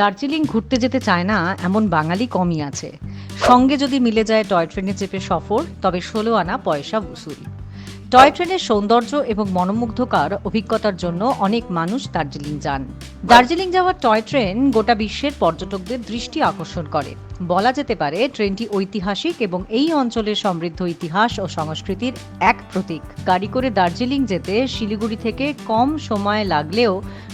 দার্জিলিং ঘুরতে যেতে চায় না এমন বাঙালি কমই আছে। সঙ্গে যদি মিলে যায় টয় ট্রেনে চেপে সফর, তবে ষোলো আনা পয়সা উসুল। টয় ট্রেনের সৌন্দর্য এবং মনোমুগ্ধকর অভিজ্ঞতার জন্য অনেক মানুষ দার্জিলিং যান। দার্জিলিং যাওয়ার টয় ট্রেন গোটা বিশ্বের পর্যটকদের দৃষ্টি আকর্ষণ করে। বলা যেতে পারে, ট্রেনটি ঐতিহাসিক এবং এই অঞ্চলের সমৃদ্ধ ইতিহাস ও সংস্কৃতির এক প্রতীক। গাড়ি করে দার্জিলিং যেতে শিলিগুড়ি থেকে কম সময় লাগলেও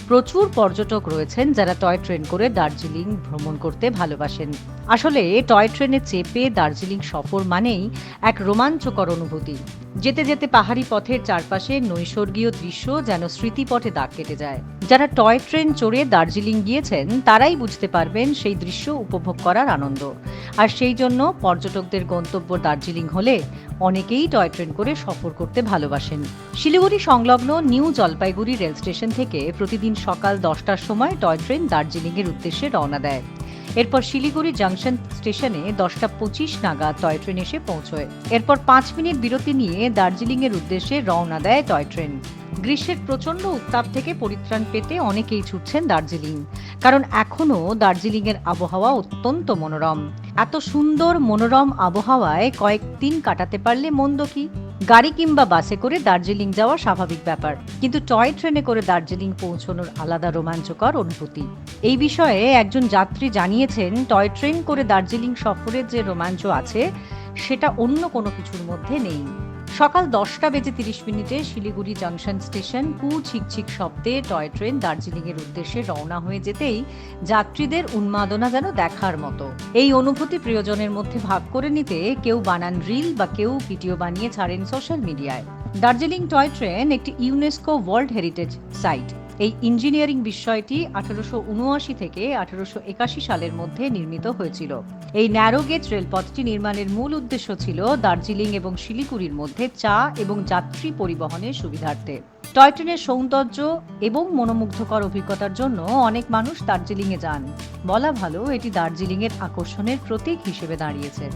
প্রচুর পর্যটক রয়েছেন যারা টয় ট্রেন করে দার্জিলিং ভ্রমণ করতে ভালোবাসেন। আসলে, টয় ট্রেনে চেপে দার্জিলিং সফর মানেই এক রোমাঞ্চকর অনুভূতি। যেতে যেতে পাহাড়ি পথের চারপাশে নৈসর্গীয় দৃশ্য যেন স্মৃতিপটে দাগ কেটে যায়। যারা টয় ট্রেন চড়ে দার্জিলিং গিয়েছেন, তারাই বুঝতে পারবেন সেই দৃশ্য উপভোগ করার আনন্দ। আর সেই জন্য পর্যটকদের গন্তব্য দার্জিলিং হলে অনেকেই টয় ট্রেন করে সফর করতে ভালোবাসেন। শিলিগুড়ি সংলগ্ন নিউ জলপাইগুড়ি রেল স্টেশন থেকে প্রতিদিন সকাল দশটার সময় টয় ট্রেন দার্জিলিংয়ের উদ্দেশ্যে রওনা দেয়। এরপর শিলিগুড়ি জাংশন স্টেশনে দশটা পঁচিশ নাগাদ টয় ট্রেন এসে পৌঁছয়। এরপর পাঁচ মিনিট বিরতি নিয়ে দার্জিলিংয়ের উদ্দেশ্যে রওনা দেয় টয় ট্রেন। গ্রীষ্মের প্রচণ্ড উত্তাপ থেকে পরিত্রাণ পেতে অনেকেই ছুটছেন দার্জিলিং, কারণ এখনও দার্জিলিংয়ের আবহাওয়া অত্যন্ত মনোরম। এত সুন্দর মনোরম আবহাওয়ায় কয়েক দিন কাটাতে পারলে মন্দ কি? গাড়ি কিংবা বাসে করে দার্জিলিং যাওয়া স্বাভাবিক ব্যাপার। কিন্তু টয় ট্রেনে করে দার্জিলিং পৌঁছানোর আলাদা রোমাঞ্চকর অনুভূতি। এই বিষয়ে একজন যাত্রী জানিয়েছেন, টয় ট্রেন করে দার্জিলিং সফরের যে রোমাঞ্চ আছে, সেটা অন্য কোনো কিছুর মধ্যে নেই। সকাল দশটা বেজে তিরিশ মিনিটে শিলিগুড়ি জাংশন স্টেশন কু ছিকছিক শব্দে টয় ট্রেন দার্জিলিংয়ের উদ্দেশ্যে রওনা হয়ে যেতেই যাত্রীদের উন্মাদনা যেন দেখার মতো। এই অনুভূতি প্রিয়জনের মধ্যে ভাগ করে নিতে কেউ বানান রিল বা কেউ ভিডিও বানিয়ে ছাড়েন সোশ্যাল মিডিয়ায়। দার্জিলিং টয় ট্রেন একটি ইউনেস্কো ওয়ার্ল্ড হেরিটেজ সাইট। এই ইঞ্জিনিয়ারিং বিষয়টি আঠারোশো উনআশি থেকে আঠারোশো একাশি সালের মধ্যে নির্মিত হয়েছিল। এই ন্যারো গেজ রেলপথটি নির্মাণের মূল উদ্দেশ্য ছিল দার্জিলিং এবং শিলিগুড়ির মধ্যে চা এবং যাত্রী পরিবহনের সুবিধার্থে। টয় ট্রেনের সৌন্দর্য এবং মনোমুগ্ধকর অভিজ্ঞতার জন্য অনেক মানুষ দার্জিলিংয়ে যান। বলা ভালো, এটি দার্জিলিংয়ের আকর্ষণের প্রতীক হিসেবে দাঁড়িয়েছে।